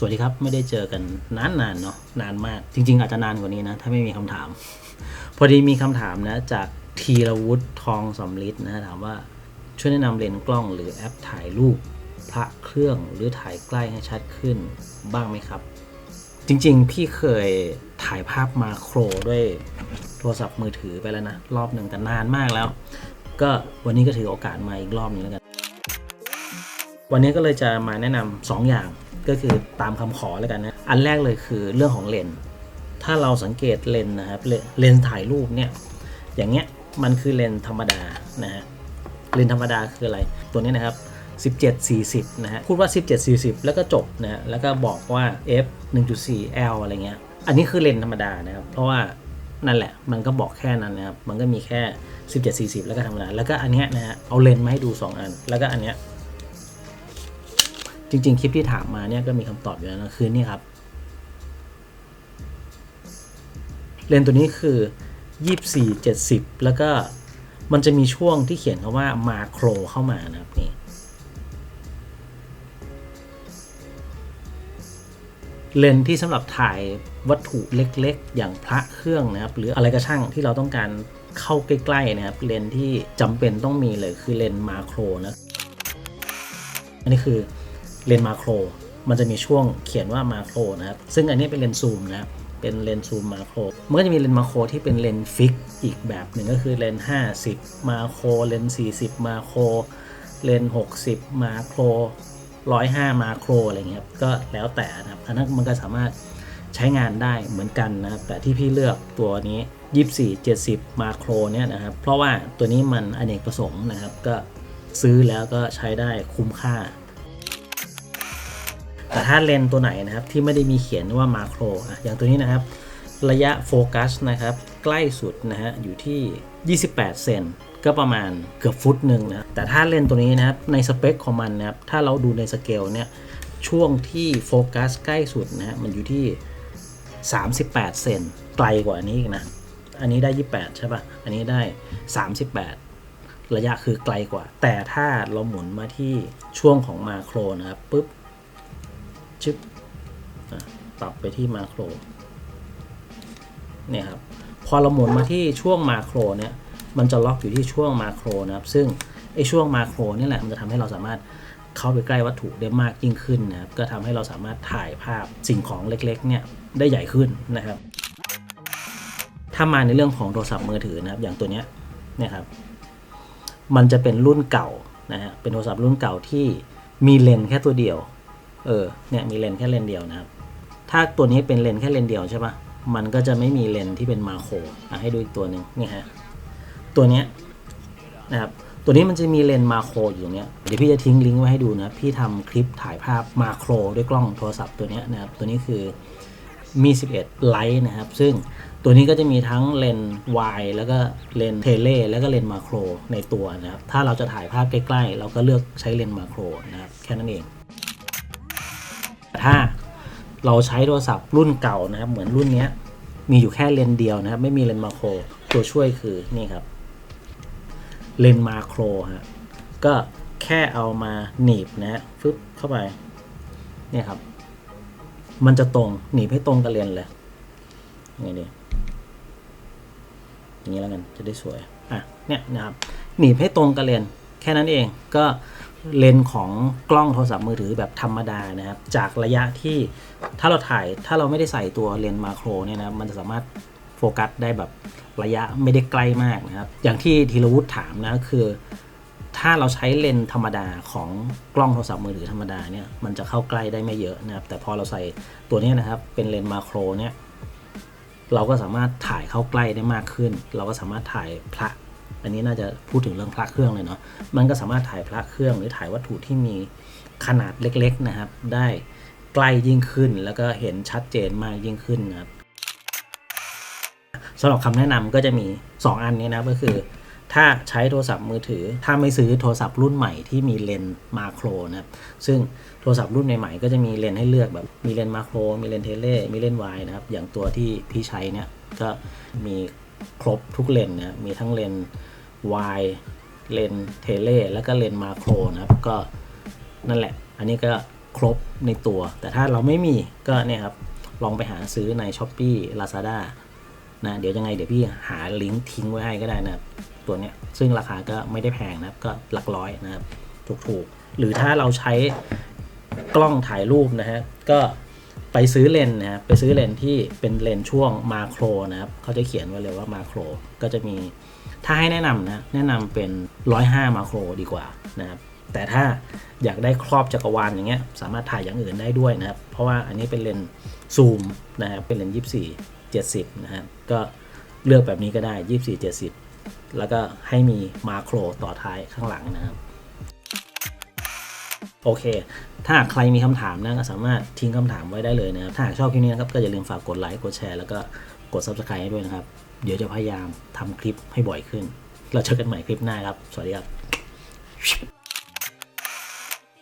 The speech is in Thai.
สวัสดีครับ ไม่ได้เจอกันนานๆเนาะนานมาก จริง ๆ อาจจะนานกว่านี้นะ ถ้าไม่มีคำถาม พอดีมีคำถามนะ จากธีรวุฒิทองสำลิดนะถามว่าช่วยแนะนำเลนส์กล้องหรือแอปถ่ายรูปพระเครื่องหรือถ่ายใกล้ให้ชัดขึ้นบ้างไหมครับ จริง ๆ พี่เคยถ่ายภาพมาโครด้วยโทรศัพท์มือถือไปแล้วนะ รอบหนึ่งแต่นานมากแล้ว ก็วันนี้ก็ถือโอกาสมาอีกรอบหนึงแล้วกัน วันนี้ก็เลยจะมาแนะนำสองอย่าง ก็คือตามคำขอแล้วกันนะ อันแรกเลยคือเรื่องของเลนส์ถ้าเราสังเกตเลนส์นะครับ เลเลนส์ถ่ายรูปเนี่ย อย่างเงี้ยมันคือเลนส์ธรรมดานะฮะ เลนส์ธรรมดาคืออะไร ตัวนี้นะครับ 17 40 นะฮะ พูดว่า 17 40 แล้วก็จบนะฮะ แล้วก็บอกว่า f 1.4 l อะไรเงี้ย อันนี้คือเลนส์ธรรมดานะครับ เพราะว่านั่นแหละ มันก็บอกแค่นั้นนะครับ มันก็มีแค่ 17 40 แล้วก็ธรรมดา แล้วก็อันเนี้ยนะฮะ เอาเลนส์มาให้ดู 2 อัน แล้วก็อันเนี้ย จริง ๆ คลิปที่ถามมาเนี่ยก็มีคำตอบอยู่แล้วนะคือนี่ครับ เลนส์ตัวนี้คือ 24 70 แล้วก็มันจะมีช่วงที่เขียนคำว่ามาโครเข้ามานะครับนี่เลนส์ที่สำหรับถ่ายวัตถุเล็กๆ อย่างพระเครื่องนะครับ หรืออะไรก็ช่างที่เราต้องการเข้าใกล้ๆนะครับ เลนส์ที่จำเป็นต้องมีเลยคือเลนส์มาโครนะ อันนี้คือ เลนส์มาโคร มันจะมีช่วงเขียนว่ามาโครนะครับ ซึ่งอันนี้เป็นเลนส์ซูมนะครับ เป็นเลนส์ซูมมาโคร มันก็จะมีเลนส์มาโครที่เป็นเลนส์ฟิกอีกแบบหนึ่งก็คือเลนส์50 มาโคร เลนส์40 มาโคร เลนส์60 มาโคร105มาโครอะไรเงี้ยก็แล้วแต่นะครับอันนั้นมันก็สามารถใช้งานได้เหมือนกันนะครับ แต่ที่พี่เลือกตัวนี้ 24 70 มาโครเนี่ยนะครับ เพราะว่าตัวนี้มันอเนกประสงค์นะครับ ก็ซื้อแล้วก็ใช้ได้คุ้มค่า แต่ถ้าเลนส์ตัวไหนนะครับที่ไม่ได้มีเขียนว่ามาโครอย่างตัวนี้นะครับ ระยะโฟกัสนะครับใกล้สุดนะฮะอยู่ที่ 28 เซนก็ประมาณเกือบฟุตหนึ่งนะแต่ถ้าเลนส์ตัวนี้นะครับในสเปคของมันนะครับถ้าเราดูในสเกลเนี่ยช่วงที่โฟกัสใกล้สุดนะฮะมันอยู่ที่ 38 เซนไกลกว่าอันนี้อีกนะอันนี้ได้ 28 ใช่ปะ่ะ อันนี้ได้ 38 ระยะคือไกลกว่า แต่ถ้าเราหมุนมาที่ช่วงของมาโครนะครับปุ๊บ ชึบปรับไปที่มาโครเนี่ยครับพอเราหมุนมาที่ช่วงมาโครเนี่ยมันจะล็อกอยู่ที่ช่วงมาโครนะครับ ซึ่งไอ้ช่วงมาโครนี่แหละมันจะทำให้เราสามารถเข้าไปใกล้วัตถุได้มากยิ่งขึ้นนะครับ ก็ทำให้เราสามารถถ่ายภาพสิ่งของเล็กๆเนี่ยได้ใหญ่ขึ้นนะครับ ถ้ามาในเรื่องของโทรศัพท์มือถือนะครับ อย่างตัวเนี้ยเนี่ยครับ มันจะเป็นรุ่นเก่านะฮะเป็นโทรศัพท์รุ่นเก่าที่มีเลนแค่ตัวเดียว เออเนี่ยมีเลนแค่เลนเดียวนะครับถ้าตัวนี้เป็นเลนแค่เลนเดียวใช่ปะมันก็จะไม่มีเลนที่เป็นมาโครอะให้ดูอีกตัวหนึ่งนี่ฮะตัวเนี้ยนะครับตัวนี้มันจะมีเลนมาโครอยู่ตรงเนี้ยเดี๋ยวพี่จะทิ้งลิงก์ไว้ให้ดูนะพี่ทำคลิปถ่ายภาพมาโครด้วยกล้องโทรศัพท์ตัวเนี้ยนะครับตัวนี้คือมี 11 ไลท์นะครับ ซึ่งตัวนี้ก็จะมีทั้งเลนส์วายแล้วก็เลนส์เทเลแล้วก็เลนส์มาโครในตัวนะครับ ถ้าเราจะถ่ายภาพใกล้ๆ เราก็เลือกใช้เลนส์มาโครนะครับ แค่นั้นเอง ถ้าเราใช้โทรศัพท์รุ่นเก่านะครับ เหมือนรุ่นเนี้ยมีอยู่แค่เลนเดียวนะครับ ไม่มีเลนมาโครตัวช่วยคือนี่ครับเลนมาโครฮะก็แค่เอามาหนีบนะฮะฟึบเข้าไปเนี่ยครับ มันจะตรงหนีบให้ตรงกับเลนเลยยังไงดีอย่างนี้แล้วกันจะได้สวยอะเนี่ยนะครับหนีบให้ตรงกับเลนแค่นั้นเองก็ เลนส์ของกล้องโทรศัพท์มือถือแบบธรรมดานะครับ จากระยะที่ถ้าเราถ่ายถ้าเราไม่ได้ใส่ตัวเลนส์มาโครเนี่ยนะมันจะสามารถโฟกัสได้แบบระยะไม่ได้ใกล้มากนะครับ อย่างที่ธีรวุฒิถามนะคือ ถ้าเราใช้เลนส์ธรรมดาของกล้องโทรศัพท์มือถือธรรมดาเนี่ยมันจะเข้าใกล้ได้ไม่เยอะนะครับ แต่พอเราใส่ตัวนี้นะครับเป็นเลนส์มาโครเนี่ยเราก็สามารถถ่ายเข้าใกล้ได้มากขึ้น เราก็สามารถถ่ายพระ อันนี้น่าจะพูดถึงเรื่องพระเครื่องเลยเนาะ มันก็สามารถถ่ายพระเครื่องหรือถ่ายวัตถุที่มีขนาดเล็กๆนะครับ ได้ใกล้ยิ่งขึ้น แล้วก็เห็นชัดเจนมากยิ่งขึ้นนะครับสำหรับคำแนะนำก็จะมี 2 อันนี้นะก็คือ ถ้าใช้โทรศัพท์มือถือ ถ้าไม่ซื้อโทรศัพท์รุ่นใหม่ที่มีเลนส์มาโครนะครับซึ่งโทรศัพท์รุ่นใหม่ๆก็จะมีเลนส์ให้เลือกแบบมีเลนส์มาโคร มีเลนส์เทเล มีเลนส์วายนะครับอย่างตัวที่พี่ใช้เนี่ยก็มี ครบทุกเลนนะมีทั้งเลนวายเลนเทเลแล้วก็เลนมาโครนะครับ ก็นั่นแหละ อันนี้ก็คครบในตัว แต่ถ้าเราไม่มีก็เนี่ยครับ ลองไปหาซื้อใน s h อ p e e Lazada นะเดี๋ยวยังไงเดี๋ยวพี่หาลิงก์ทิ้งไว้ให้ก็ได้นะครับ ตัวเนี้ยซึ่งราคาก็ไม่ได้แพงนะครับ ก็หลักร้อยนะครับ ถูกๆ หรือถ้าเราใช้กล้องถ่ายรูปนะฮะก็ ไปซื้อเลนนะครับไปซื้อเลนที่เป็นเลนช่วงมาโครนะครับเขาจะเขียนไว้เลยว่ามาโครก็จะมีถ้าให้แนะนำนะแนะนำเป็น 105 มาโครดีกว่านะครับแต่ถ้าอยากได้ครอบจักรวาลอย่างเงี้ยสามารถถ่ายอย่างอื่นได้ด้วยนะครับ เพราะว่าอันนี้เป็นเลนซูมนะครับเป็นเลนส์24 70นะครับก็เลือกแบบนี้ก็ได้ 24 70 แล้วก็ให้มีมาโครต่อท้ายข้างหลังนะครับ โอเค ถ้าใครมีคำถามนะก็สามารถทิ้งคำถามไว้ได้เลยนะครับ ถ้าชอบคลิปนี้นะครับก็อย่าลืมฝากกดไลค์กดแชร์ แล้วก็กด subscribe ให้ด้วยนะครับ เดี๋ยวจะพยายามทำคลิปให้บ่อยขึ้น เราเจอกันใหม่คลิปหน้าครับ สวัสดีครับ